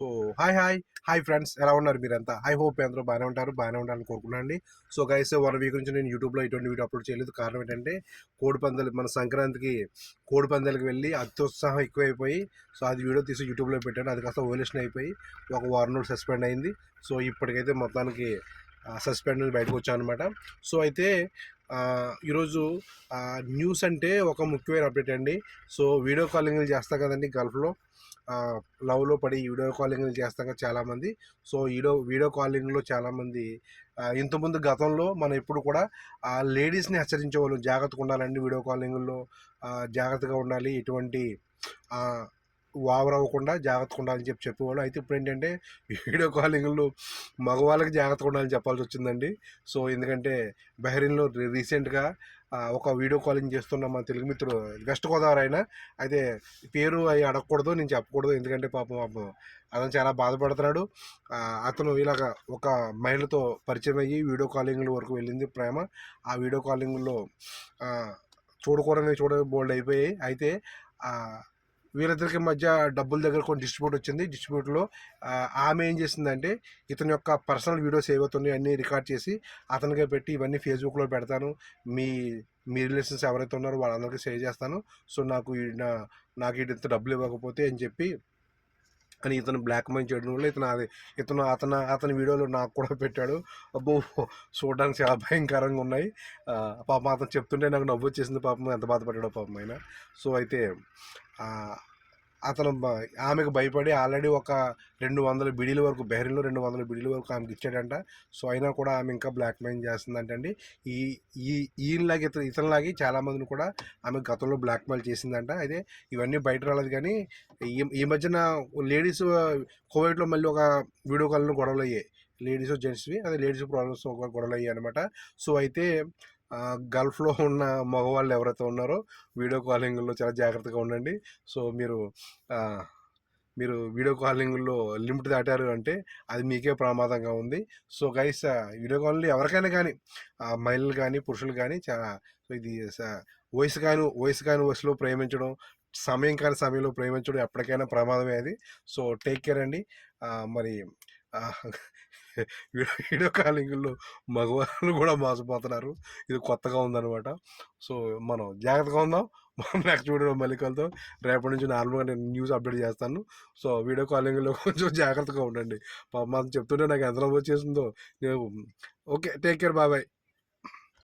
So hi hi. Hi friends ఎలా ఉన్నారు మీరంతా? ఐ హోప్ అందరూ బాగానే ఉంటారు బాగానే ఉండాలని కోరుకున్నాను అండి సో గైస్ వన్ వీక్ నుంచి నేను యూట్యూబ్లో ఇటువంటి వీడియో అప్లోడ్ చేయలేదు. కారణం ఏంటంటే కోడి పందాలు మన సంక్రాంతికి కోడి పందాలకు వెళ్ళి అత్యుత్సాహం ఎక్కువైపోయి సో అది వీడియో తీసి యూట్యూబ్లో పెట్టాను. అది కాస్త ఓలేషన్ అయిపోయి ఒక వారం రోజులు సస్పెండ్ అయింది. సో ఇప్పటికైతే మొత్తానికి సస్పెండ్ నుంచి బయటకు వచ్చాను అనమాట సో అయితే ఈరోజు న్యూస్ అంటే ఒక ముఖ్యమైన అప్డేట్ అండి. సో వీడియో కాలింగ్లు చేస్తాం కదండి గల్ఫ్లో. లవ్లో పడి వీడియో కాలింగ్లు చేస్తాం కదా చాలామంది. సో వీడియో వీడియో కాలింగ్లో చాలామంది ఇంతకుముందు గతంలో మనం ఎప్పుడు కూడా ఆ లేడీస్ని హెచ్చరించేవాళ్ళు జాగ్రత్తగా ఉండాలండి వీడియో కాలింగ్లో. జాగ్రత్తగా ఉండాలి. ఎటువంటి ఓవర్ అవ్వకుండా జాగ్రత్తగా ఉండాలని చెప్పి చెప్పేవాళ్ళు. అయితే ఇప్పుడు ఏంటంటే వీడియో కాలింగ్లో మగవాళ్ళకి జాగ్రత్తగా ఉండాలని చెప్పాల్సి వచ్చిందండి. సో ఎందుకంటే బహ్రీన్లో రీ- రీసెంట్గా ఒక వీడియో కాలింగ్ చేస్తున్న మన తెలుగు మిత్రుడు వెస్ట్ గోదావరి అయినా అయితే పేరు అవి అడగకూడదు నేను చెప్పకూడదు. ఎందుకంటే పాపం పాపం అతను చాలా బాధపడుతున్నాడు. అతను ఇలాగ ఒక మహిళతో పరిచయం అయ్యి వీడియో కాలింగ్ల వరకు వెళ్ళింది ప్రేమ. ఆ వీడియో కాలింగ్లో చూడకూడని చూడ బోల్డ్ అయిపోయాయి. అయితే వీరిద్దరికి మధ్య డబ్బుల దగ్గర కొన్ని డిస్ట్రిబ్యూట్ వచ్చింది. డిస్ట్రిబ్యూట్లో ఆమె ఏం చేసిందంటే ఇతని యొక్క పర్సనల్ వీడియోస్ ఏవైతున్నాయో అన్నీ రికార్డ్ చేసి అతనికే పెట్టి ఇవన్నీ ఫేస్బుక్లో పెడతాను. మీ మీ రిలేషన్స్ ఎవరైతే ఉన్నారో వాళ్ళందరికీ షేర్ చేస్తాను. సో నాకు నాకు ఇంత డబ్బులు ఇవ్వకపోతే అని చెప్పి అని ఇతను బ్లాక్ మెయిల్ చేయడం వల్ల ఇతను అది ఇతను అతను అతని వీడియోలో నాకు కూడా పెట్టాడు. అబ్బో చూడడానికి చాలా భయంకరంగా ఉన్నాయి. పాపం అతను చెప్తుంటే నాకు నవ్వు వచ్చేసింది పాపం. ఎంత బాధపడ్డాడో పాపం ఆయన. సో అయితే అతను ఆమెకు భయపడి ఆల్రెడీ ఒక రెండు వందల బిడీల వరకు బెహరీన్లో రెండు వందల బిడీల వరకు ఆమెకి ఇచ్చాడంట. సో అయినా కూడా ఆమె ఇంకా బ్లాక్ మెయిల్ చేస్తుందంటండి. ఈ ఈ ఈయనలాగే ఇతను ఇతనిలాగే చాలామందిని కూడా ఆమె గతంలో బ్లాక్ మెయిల్ చేసిందంట. అయితే ఇవన్నీ బయట రాలేదు కానీ ఈ ఈ మధ్యన లేడీస్ కోవిడ్లో మళ్ళీ ఒక వీడియో కాల్లో గొడవలు అయ్యాయి లేడీస్ జెంట్స్వి అదే లేడీస్ ప్రాబ్లమ్స్ ఒక గొడవలు అయ్యాయి అనమాట సో అయితే గల్ఫ్లో ఉన్న మగవాళ్ళు ఎవరైతే ఉన్నారో వీడియో కాలింగ్లో చాలా జాగ్రత్తగా ఉండండి. సో మీరు మీరు వీడియో కాలింగ్లో లిమిట్ దాటారు అంటే అది మీకే ప్రమాదంగా ఉంది. సో గైస్ వీడియో కాలింగ్లో ఎవరికైనా కానీ మహిళలు కానీ పురుషులు కానీ చాలా సో ఇది వయసు కాని వయసు కాని వయసులో ప్రేమించడం సమయం కాని సమయంలో ప్రేమించడం ఎప్పటికైనా ప్రమాదమే అది. సో టేక్ కేర్ అండి. మరి వీడియో కాలింగ్లో మగవాళ్ళు కూడా మోసపోతున్నారు. ఇది కొత్తగా ఉందన్నమాట. సో మనం జాగ్రత్తగా ఉందాం. మనం నెక్స్ట్ వీడియో మళ్ళీ కలుద్దాం. రేపటి నుంచి నార్మల్గా నేను న్యూస్ అప్డేట్ చేస్తాను. సో వీడియో కాలింగ్లో కొంచెం జాగ్రత్తగా ఉండండి. మనం చెప్తుంటే నాకు ఎంత వచ్చేసిందో. నేను ఓకే టేక్ కేర్ బాబాయ్